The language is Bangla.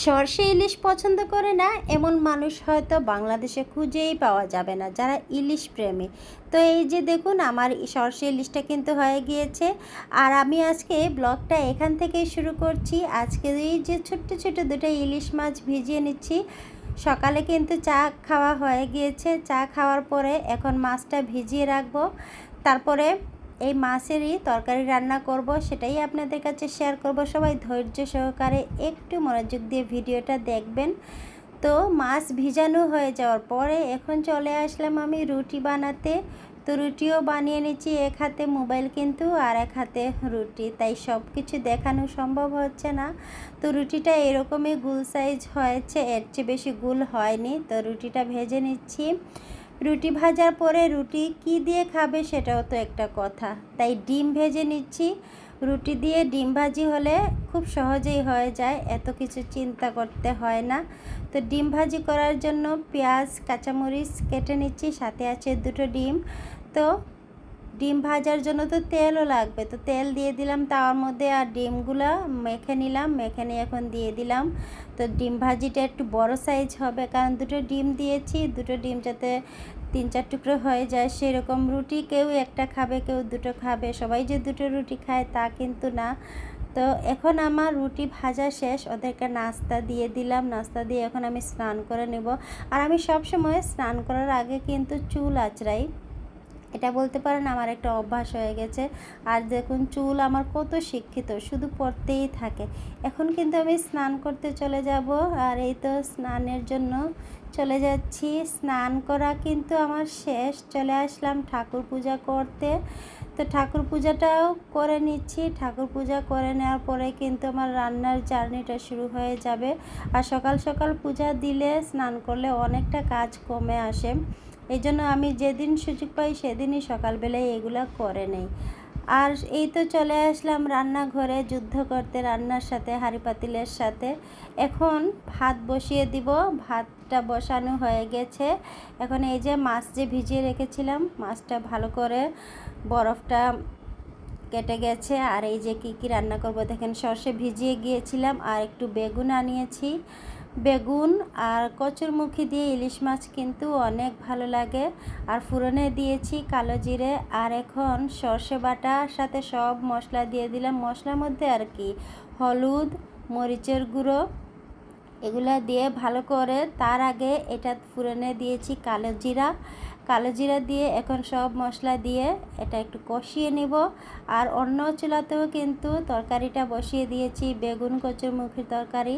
সর্ষে ইলিশ পছন্দ করে না, এমন মানুষ হয়তো বাংলাদেশে খুঁজেই পাওয়া যাবে না, যারা ইলিশ প্রেমী। তো এই যে দেখুন, আমার সর্ষে ইলিশটা কিন্তু হয়ে গিয়েছে। আর আমি আজকে ব্লগটা এখান থেকেই শুরু করছি। আজকে এই যে ছোট্ট ছোট্ট দুটো ইলিশ মাছ ভিজিয়ে নিচ্ছি। সকালে কিন্তু চা খাওয়া হয়ে গিয়েছে। চা খাওয়ার পরে এখন মাছটা ভিজিয়ে রাখব। তারপরে এই মাছেরই তরকারি রান্না করব, সেটাই আপনাদের কাছে শেয়ার করব। সবাই ধৈর্য সহকারে একটু মনোযোগ দিয়ে ভিডিওটা দেখবেন। তো মাছ ভিজানো হয়ে যাওয়ার পরে এখন চলে আসলাম আমি রুটি বানাতে। তো রুটিও বানিয়ে নিচ্ছি, এক হাতে মোবাইল কিন্তু আর এক হাতে রুটি। তাই সব কিছু দেখানো সম্ভব হচ্ছে না। তো রুটিটা এরকমই গুল সাইজ হয়েছে, এর চেয়ে বেশি গুল হয়নি। তো রুটিটা ভেজে নিচ্ছি। রুটি ভাজার পরে রুটি কি দিয়ে খাবে সেটাও তো একটা কথা। তাই ডিম ভেজে নিচ্ছি। রুটি দিয়ে ডিম ভাজি হলে খুব সহজেই হয়ে যায়, এত কিছু চিন্তা করতে হয় না। তো ডিম ভাজি করার জন্য পেঁয়াজ, কাঁচামরিচ কেটে নিচ্ছি, সাথে আছে দুটো ডিম। তো ডিম ভাজার জন্য তো তেলও লাগবে। তো তেল দিয়ে দিলাম, তাওয়ার মধ্যে আর ডিমগুলো মেখে নিলাম, মেখে নিয়ে এখন দিয়ে দিলাম। তো ডিম ভাজিটা একটু বড় সাইজ হবে, কারণ দুটো ডিম দিয়েছি, দুটো ডিম যাতে তিন চার টুকরো হয়ে যায়, সেরকম রুটি কেউ একটা খাবে, কেউ দুটো খাবে। সবাই যে দুটো রুটি খায় তা কিন্তু না। তো এখন আমার রুটি ভাজা শেষ, ওদেরকে নাস্তা দিয়ে দিলাম, নাস্তা দিয়ে এখন আমি স্নান করে নেব। আর আমি সব সময় স্নান করার আগে কিন্তু চুল আঁচড়াই। এটা বলতে পারেন আমার একটা অভ্যাস হয়ে গেছে। আর দেখুন, চুল আমার কত শিক্ষিত, শুধু পড়তেই থাকে। এখন কিন্তু আমি স্নান করতে চলে যাব আর এই তো স্নানের জন্য চলে যাচ্ছি। স্নান করা কিন্তু আমার শেষ। চলে আসলাম ঠাকুর পূজা করতে। তো ঠাকুর পূজাটাও করে নিচ্ছি। ঠাকুর পূজা করে নেওয়ার পরে কিন্তু আমার রান্নার জার্নিটা শুরু হয়ে যাবে। আর সকাল সকাল পূজা দিলে স্নান করলে অনেকটা কাজ কমে আসে। এই জন্য আমি যেদিন সুযোগ পাই সেদিনই সকালবেলায় এগুলো করে নেই। আর এই তো চলে আসলাম রান্নাঘরে যুদ্ধ করতে, রান্নার সাথে, হাঁড়ি পাতিলের সাথে। এখন ভাত বসিয়ে দিব, ভাতটা বসানো হয়ে গেছে। এখন এই যে মাছ যে ভিজিয়ে রেখেছিলাম, মাছটা ভালো করে বরফটা কেটে গেছে। আর এই যে কী কী রান্না করব, দেখেন সর্ষে ভিজিয়ে গিয়েছিলাম আর একটু বেগুন আনিয়েছি। বেগুন আর কচুরমুখী দিয়ে ইলিশ মাছ কিন্তু অনেক ভালো লাগে। আর ফুরনে দিয়েছি কালো জিরে আর এখন সর্ষে বাটার সাথে সব মশলা দিয়ে দিলাম। মশলার মধ্যে আর কি? হলুদ, মরিচের গুঁড়ো, এগুলা দিয়ে ভালো করে তার আগে এটা ফুরনে দিয়েছি কালো জিরা। কালো জিরা দিয়ে এখন সব মশলা দিয়ে এটা একটু কষিয়ে নিব। আর অন্য চুলাতেও কিন্তু তরকারিটা বসিয়ে দিয়েছি, বেগুন কচুর মুখির তরকারি।